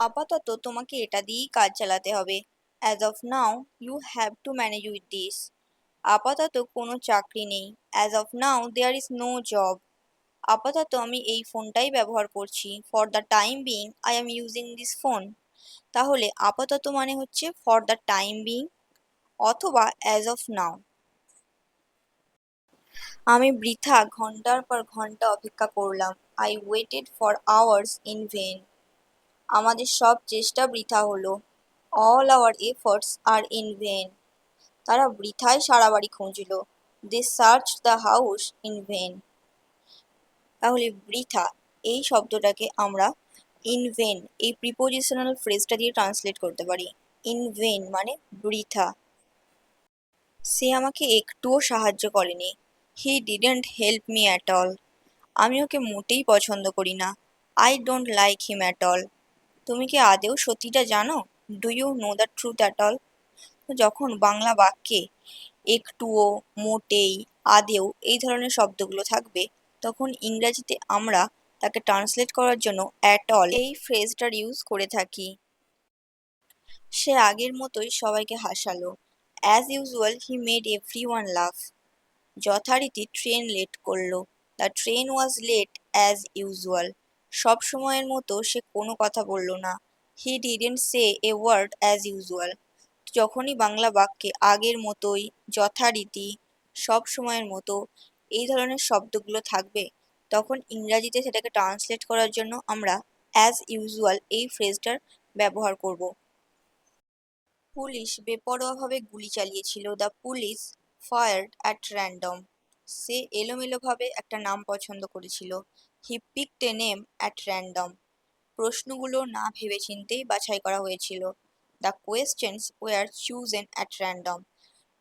আপাতত তোমাকে এটা দিয়েই কাজ চালাতে হবে। As of now you have to manage with this আপাতত কোনো চাকরি নেই। As of now there is no job আপাতত আমি এই ফোনটাই ব্যবহার করছি। For the time being I am using this phone তাহলে আপাতত মানে হচ্ছে ফর দ্য টাইম বিং অথবা অ্যাজ অফ নাও আমি বৃথা ঘণ্টার পর ঘণ্টা অপেক্ষা করলাম। I waited for hours in vain আমাদের সব চেষ্টা বৃথা হলো। All our efforts are in vain তারা বৃথায় সারা বাড়ি খুঁজল। They search the house in vain তাহলে বৃথা, এই শব্দটাকে আমরা ইন ভেন এই প্রিপোজিশনাল ফ্রেজটা দিয়ে ট্রান্সলেট করতে পারি। ইন ভেন মানে বৃথা। সে আমাকে একটুও সাহায্য করেনি। He didn't help me at all আমি ওকে মোটেই পছন্দ করি না। I don't like him at all তুমি কি আদেও সত্যিটা জানো? Do you know the truth at all যখন বাংলা বাক্যে একটুও, মোটেই, আদেও এই ধরনের শব্দগুলো থাকবে, তখন ইংরাজিতে আমরা তাকে ট্রান্সলেট করার জন্য অ্যাট অল এই ফ্রেজটার ইউজ করে থাকি। সে আগের মতোই সবাইকে হাসালো। As usual he made everyone laugh যথারীতি ট্রেন লেট করল। The train was late as usual সব সময়ের মতো সে কোনো কথা বলল না। He didn't say a word as usual যখনই বাংলা বাক্যে আগের মতোই যথারীতি সব সময়ের মতো এই ধরনের শব্দগুলো থাকবে, তখন ইংরাজিতে সেটাকে ট্রান্সলেট করার জন্য আমরা অ্যাজ ইউজুয়াল এই ফ্রেজটার ব্যবহার করব। পুলিশ বেপরোয়াভাবে গুলি চালিয়েছিল। The police fired at random সে এলোমেলোভাবে একটা নাম পছন্দ করেছিল। He picked a name at random প্রশ্নগুলো না ভেবেচিন্তেই বাছাই করা হয়েছিল। The questions were chosen at random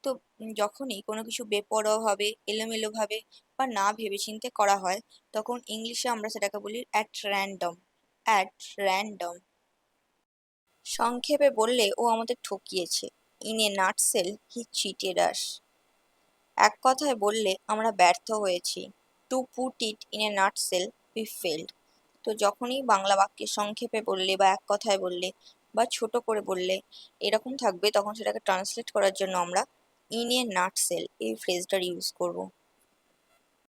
তো যখনই কোনো কিছু বেপরোয়াভাবে এলোমেলোভাবে বা না ভেবেচিন্তে করা হয়, তখন ইংলিশে আমরা সেটাকে বলি অ্যাট র্যান্ডম অ্যাট র্যান্ডম সংক্ষেপে বললে ও আমাদের ঠকিয়েছে। In a nutshell he cheated us এক কথায় বললে আমরা ব্যর্থ হয়েছি। To put it in a nutshell we failed তো যখনই বাংলা বাক্যে সংক্ষেপে বললে বা এক কথায় বললে বা ছোট করে বললে এরকম থাকবে, তখন সেটাকে ট্রান্সলেট করার জন্য আমরা ইন এ নাট সেল এই ফ্রেজটার ইউজ করব।